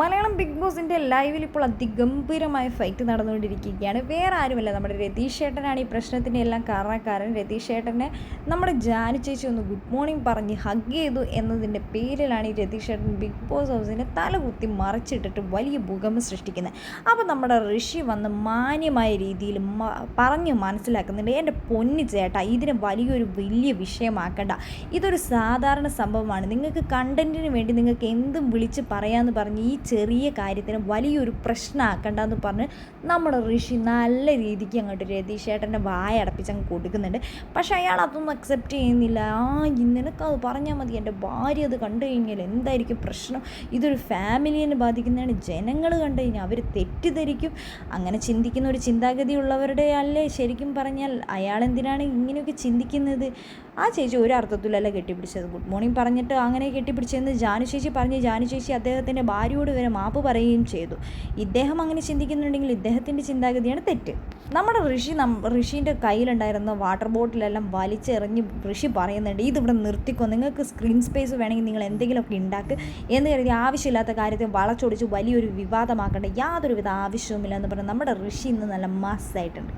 Malayalam big ബോസിന്റെ ലൈവിൽ ഇപ്പോൾ അതിഗംഭീരമായ ഫൈറ്റ് നടന്നുകൊണ്ടിരിക്കുകയാണ്. വേറെ ആരുമല്ല നമ്മുടെ രതീഷ് ചേട്ടനാണ് ഈ പ്രശ്നത്തിന്റെ എല്ലാം കാരണക്കാരൻ. രതീഷ് ചേട്ടനെ നമ്മുടെ ജാനു ചേച്ചി ഒന്ന് ഗുഡ് മോർണിംഗ് പറഞ്ഞ് ഹഗ് ചെയ്തു എന്നതിന്റെ പേരിലാണ് ഈ രതീഷ് ചേട്ടൻ ബിഗ് ബോസ് ഹൗസിനെ തലകുത്തി മറിച്ചിട്ടിട്ട് വലിയ ഭൂകമ്പം സൃഷ്ടിക്കുന്നത്. അപ്പോൾ നമ്മുടെ ഋഷി വന്ന് മാന്യമായ രീതിയിൽ പറഞ്ഞ് മനസ്സിലാക്കുന്നുണ്ട്. എന്റെ പൊന്നി ചേട്ടാ ഇതിനെ വലിയൊരു വലിയ വിഷയമാക്കണ്ട. ഇതൊരു സാധാരണ സംഭവമാണ്. നിങ്ങൾക്ക് കണ്ടന്റിന് വേണ്ടി നിങ്ങൾക്ക് എന്തും വിളിച്ച് പറയാമെന്ന് പറഞ്ഞ് ഈ ചെറിയ കാര്യത്തിന് വലിയൊരു പ്രശ്നമാക്കണ്ടെന്ന് പറഞ്ഞ് നമ്മുടെ ഋഷി നല്ല രീതിക്ക് അങ്ങോട്ട് രതീഷേട്ടന്റെ വായ അടപ്പിച്ച് അങ്ങ് കൊടുക്കുന്നുണ്ട്. പക്ഷേ അയാൾ അതൊന്നും അക്സെപ്റ്റ് ചെയ്യുന്നില്ല. ആ നിനക്കത് പറഞ്ഞാൽ മതി. എന്റെ ഭാര്യ അത് കണ്ടു കഴിഞ്ഞാൽ എന്തായിരിക്കും പ്രശ്നം? ഇതൊരു ഫാമിലിയെ ബാധിക്കുന്നതാണ്. ജനങ്ങൾ കണ്ടു കഴിഞ്ഞാൽ അവർ തെറ്റിദ്ധരിക്കും. അങ്ങനെ ചിന്തിക്കുന്ന ഒരു ചിന്താഗതി ഉള്ളവരുടെ അല്ലേ ശരിക്കും പറഞ്ഞാൽ? അയാൾ എന്തിനാണ് ഇങ്ങനെയൊക്കെ ചിന്തിക്കുന്നത്? ആ ചേച്ചി ഒരു അർത്ഥത്തിലല്ല കെട്ടിപ്പിടിച്ചത്. ഗുഡ് മോർണിംഗ് പറഞ്ഞിട്ട് അങ്ങനെ കെട്ടിപ്പിടിച്ചതെന്ന് ജാനു ചേച്ചി പറഞ്ഞ്. ജാനു ചേച്ചി അദ്ദേഹത്തിന്റെ ഭാര്യയോട് വരെ മാപ്പ് പറയുകയും ചെയ്തു. ഇദ്ദേഹം അങ്ങനെ ചിന്തിക്കുന്നുണ്ടെങ്കിൽ ഇദ്ദേഹത്തിന്റെ ചിന്താഗതിയാണ് തെറ്റ്. നമ്മുടെ ഋഷി നം ഋഷീന്റെ കയ്യിലുണ്ടായിരുന്ന വാട്ടർ ബോട്ടിലെല്ലാം വലിച്ചെറിഞ്ഞ് ഋഷി പറയുന്നുണ്ട് ഇതിവിടെ നിർത്തിക്കോ നിങ്ങൾക്ക് സ്ക്രീൻ സ്പേസ് വേണമെങ്കിൽ നിങ്ങൾ എന്തെങ്കിലുമൊക്കെ ഉണ്ടാക്കുക എന്ന് കരുതി ആവശ്യമില്ലാത്ത കാര്യത്തെ വളച്ചൊടിച്ച് വലിയൊരു വിവാദമാക്കേണ്ട യാതൊരുവിധ ആവശ്യവുമില്ല എന്ന് പറഞ്ഞാൽ നമ്മുടെ ഋഷി ഇന്ന് നല്ല മാസ്സായിട്ടുണ്ട്